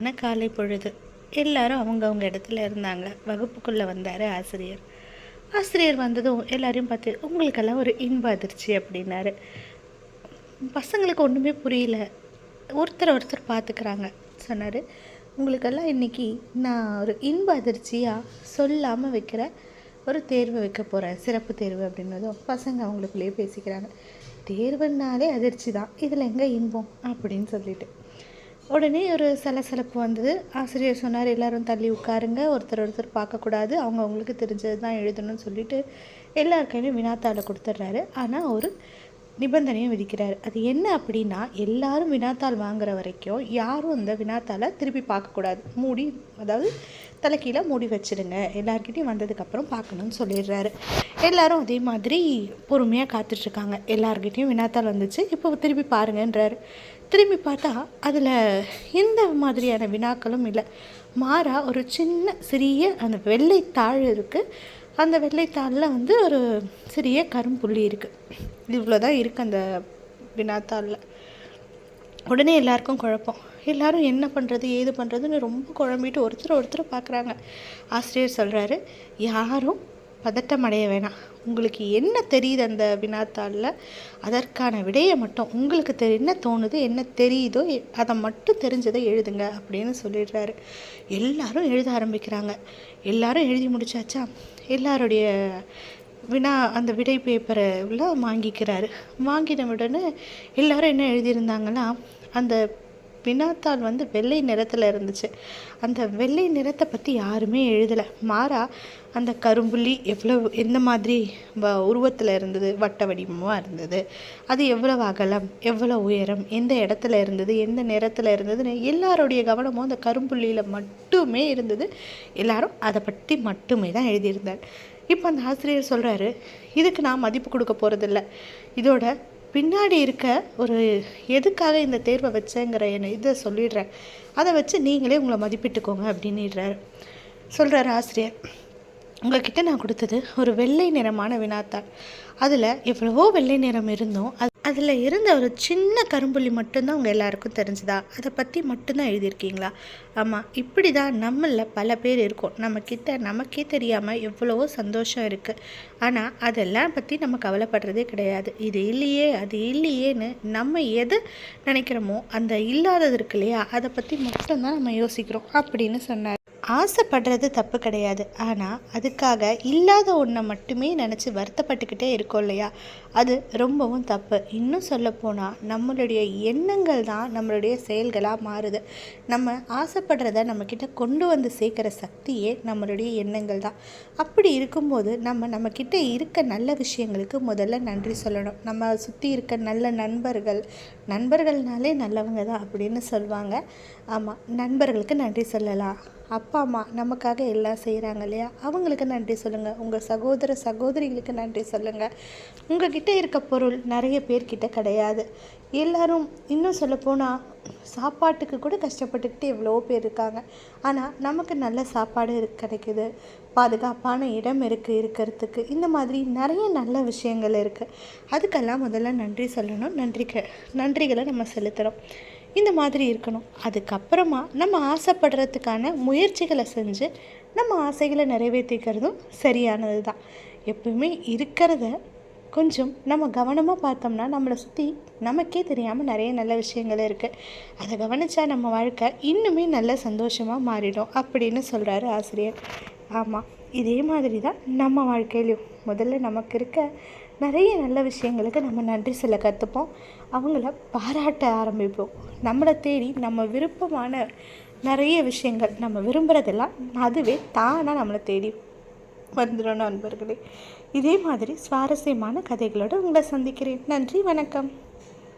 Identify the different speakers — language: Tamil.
Speaker 1: ஆனால் காலை பொழுது எல்லாரும் அவங்கவுங்க இடத்துல இருந்தாங்க. வகுப்புக்குள்ளே வந்தார் ஆசிரியர். ஆசிரியர் வந்ததும் எல்லாரையும் பார்த்து உங்களுக்கெல்லாம் ஒரு இன்ப அதிர்ச்சி அப்படின்னாரு. பசங்களுக்கு ஒன்றுமே புரியல. ஒருத்தர் ஒருத்தர் பார்த்துக்கிறாங்க. சொன்னார் உங்களுக்கெல்லாம் இன்றைக்கி நான் ஒரு இன்ப அதிர்ச்சியாக சொல்லாமல் வைக்கிற ஒரு தேர்வு வைக்க போகிறேன் சிறப்பு தேர்வு அப்படின்னதும் பசங்க அவங்களுக்குள்ளேயே பேசிக்கிறாங்க. தேர்வுனாலே அதிர்ச்சி தான். இதில் எங்கே இன்பம்? அப்படின்னு சொல்லிட்டு. உடனே ஒரு சலசலப்பு வந்தது. ஆசிரியர் சொன்னார் எல்லாரும் தள்ளி உட்காருங்க. ஒருத்தர் ஒருத்தர் பார்க்கக்கூடாது. அவங்க அவங்களுக்கு தெரிஞ்சது தான் எழுதணும்னு சொல்லிட்டு எல்லார் கையிலும் வினாத்தாளை கொடுத்துட்றாரு. ஆனால் ஒரு நிபந்தனையும் விதிக்கிறார். அது என்ன அப்படின்னா எல்லாரும் வினாத்தாள் வாங்குற வரைக்கும் யாரும் அந்த வினாத்தாளை திருப்பி பார்க்கக்கூடாது. மூடி அதாவது தலைக்கீழ மூடி வச்சுடுங்க. எல்லார்கிட்டையும் வந்ததுக்கப்புறம் பார்க்கணும்னு சொல்லிடுறாரு. எல்லாரும் அதே மாதிரி பொறுமையாக காத்துட்ருக்காங்க எல்லார்கிட்டையும் வினாத்தாள் வந்துச்சு. இப்போ திருப்பி பாருங்கன்றாரு. திரும்பி பார்த்தா அதில் எந்த மாதிரியான வினாக்களும் இல்லை. மாறா ஒரு சின்ன சிறிய அந்த வெள்ளைத்தாள் இருக்குது அந்த வெள்ளைத்தாளில் வந்து ஒரு சிறிய கரும்புள்ளி இருக்குது இவ்வளோ தான் இருக்குது அந்த வினாத்தாளில். உடனே எல்லாருக்கும் குழப்பம். எல்லாரும் என்ன பண்ணுறது ஏது பண்ணுறதுன்னு ரொம்ப குழம்பிட்டு ஒருத்தர் ஒருத்தர் பார்க்குறாங்க ஆசிரியர் சொல்கிறாரு யாரும் பதட்டம் அடைய வேணாம். உங்களுக்கு என்ன தெரியுது அந்த வினாத்தாளில்? அதற்கான விடையை மட்டும். உங்களுக்கு தெரி என்ன தோணுது என்ன தெரியுதோ அதை மட்டும் தெரிஞ்சதை எழுதுங்க அப்படின்னு சொல்லிடுறாரு. எல்லாரும் எழுத ஆரம்பிக்கிறாங்க. எல்லாரும் எழுதி முடிச்சாச்சா? எல்லாருடைய வினா அந்த விடை பேப்பரை வாங்கிக்கிறாரு. வாங்கின உடனே எல்லாரும் என்ன எழுதியிருந்தாங்கன்னா அந்த வினாத்தாள் வந்து வெள்ளை நிறத்தில் இருந்துச்சு. அந்த வெள்ளை நிறத்தை பற்றி யாருமே எழுதலை. மாறா அந்த கரும்புள்ளி எவ்வளவு எந்த மாதிரி வ உருவத்தில் இருந்தது வட்ட வடிவமாக இருந்தது அது எவ்வளவு அகலம் எவ்வளோ உயரம் எந்த இடத்துல இருந்தது எந்த நிறத்தில் இருந்ததுன்னு எல்லாருடைய கவனமும் அந்த கரும்புள்ளியில் மட்டுமே இருந்தது. எல்லாரும் அதை பற்றி மட்டுமே தான் எழுதியிருந்தார் இப்போ அந்த ஆசிரியர் சொல்கிறாரு இதுக்கு நான் மதிப்பு கொடுக்க போகிறதில்ல இதோட பின்னாடி இருக்க ஒரு எதுக்காக இந்த தேர்வை வச்சேங்கிற என்னை இதை சொல்லிடுறேன் அதை வச்சு நீங்களே உங்களை மதிப்பிட்டுக்கோங்க அப்படின்னுறாரு சொல்கிறார் ஆசிரியர் உங்ககிட்ட நான் கொடுத்தது ஒரு வெள்ளை நிறமான வினாத்தாள். அதில் எவ்வளவோ வெள்ளை நிறம் இருந்தும் அது அதில் இருந்த ஒரு சின்ன கரும்புள்ளி மட்டும்தான் உங்கள் எல்லாருக்கும் தெரிஞ்சுதா? அதை பற்றி மட்டும்தான் எழுதியிருக்கீங்களா? ஆமாம் இப்படி தான் நம்மளில் பல பேர் இருக்கோம். நம்மக்கிட்ட நமக்கே தெரியாமல் எவ்வளவோ சந்தோஷம் இருக்குது ஆனால் அதெல்லாம் பற்றி நம்ம கவலைப்படுறதே கிடையாது. இது இல்லையே அது இல்லையேன்னு நம்ம எது நினைக்கிறோமோ அந்த இல்லாதது இருக்கு இல்லையா? அதை பற்றி மட்டும்தான் நம்ம யோசிக்கிறோம் அப்படின்னு சொன்னார். ஆசைப்படுறது தப்பு கிடையாது. ஆனால் அதுக்காக இல்லாத ஒன்றை மட்டுமே நினச்சி வருத்தப்பட்டுக்கிட்டே இருக்கோம் இல்லையா? அது ரொம்பவும் தப்பு. இன்னும் சொல்லப்போனால் நம்மளுடைய எண்ணங்கள் தான் நம்மளுடைய செயல்களாக மாறுது. நம்ம ஆசைப்படுறத நம்மக்கிட்ட கொண்டு வந்து சேர்க்குற சக்தியே நம்மளுடைய எண்ணங்கள் தான். அப்படி இருக்கும்போது நம்ம நம்மக்கிட்ட இருக்க நல்ல விஷயங்களுக்கு முதல்ல நன்றி சொல்லணும். நம்ம சுற்றி இருக்க நல்ல நண்பர்கள் நண்பர்கள்னாலே நல்லவங்க தான் அப்படின்னு சொல்லுவாங்க ஆமாம் நண்பர்களுக்கு நன்றி சொல்லலாம். அப்பா அம்மா நமக்காக எல்லாம் செய்கிறாங்க இல்லையா? அவங்களுக்கு நன்றி சொல்லுங்கள் உங்கள் சகோதர சகோதரிகளுக்கு நன்றி சொல்லுங்கள் உங்ககிட்ட இருக்க பொருள் நிறைய பேர்கிட்ட கிடையாது. எல்லாரும் இன்னும் சொல்லப்போனால் சாப்பாட்டுக்கு கூட கஷ்டப்பட்டுக்கிட்டு எவ்வளோ பேர் இருக்காங்க. ஆனால் நமக்கு நல்ல சாப்பாடு இரு- கிடைக்குது. பாதுகாப்பான இடம் இருக்குது இருக்கிறதுக்கு. இந்த மாதிரி நிறைய நல்ல விஷயங்கள் இருக்குது அதுக்கெல்லாம் முதல்ல நன்றி சொல்லணும். நன்றி நன்றிகளை நம்ம செலுத்துகிறோம் இந்த மாதிரி இருக்கணும். அதுக்கப்புறமா நம்ம ஆசைப்படுறதுக்கான முயற்சிகளை செஞ்சு நம்ம ஆசைகளை நிறைவேற்றிக்கிறதும் சரியானது தான். எப்பவுமே இருக்கிறத கொஞ்சம் நம்ம கவனமாக பார்த்தோம்னா நம்மளை சுற்றி நமக்கே தெரியாமல் நிறைய நல்ல விஷயங்கள் இருக்குது அதை கவனித்தா நம்ம வாழ்க்கை இன்னுமே நல்ல சந்தோஷமாக மாறிடும் அப்படின்னு சொல்கிறாரு ஆசிரியர். ஆமாம் இதே மாதிரி தான் நம்ம வாழ்க்கையிலையும் முதல்ல நமக்கு இருக்க நிறைய நல்ல விஷயங்களுக்கு நம்ம நன்றி சொல்ல கற்றுப்போம் அவங்கள பாராட்ட ஆரம்பிப்போம். நம்மளை தேடி நம்ம விருப்பமான நிறைய விஷயங்கள் நம்ம விரும்புகிறதெல்லாம் அதுவே தானாக நம்மளை தேடி வந்துடும் நண்பர்களே. இதே மாதிரி சுவாரஸ்யமான கதைகளோடு உங்களை சந்திக்கிறேன். நன்றி வணக்கம்.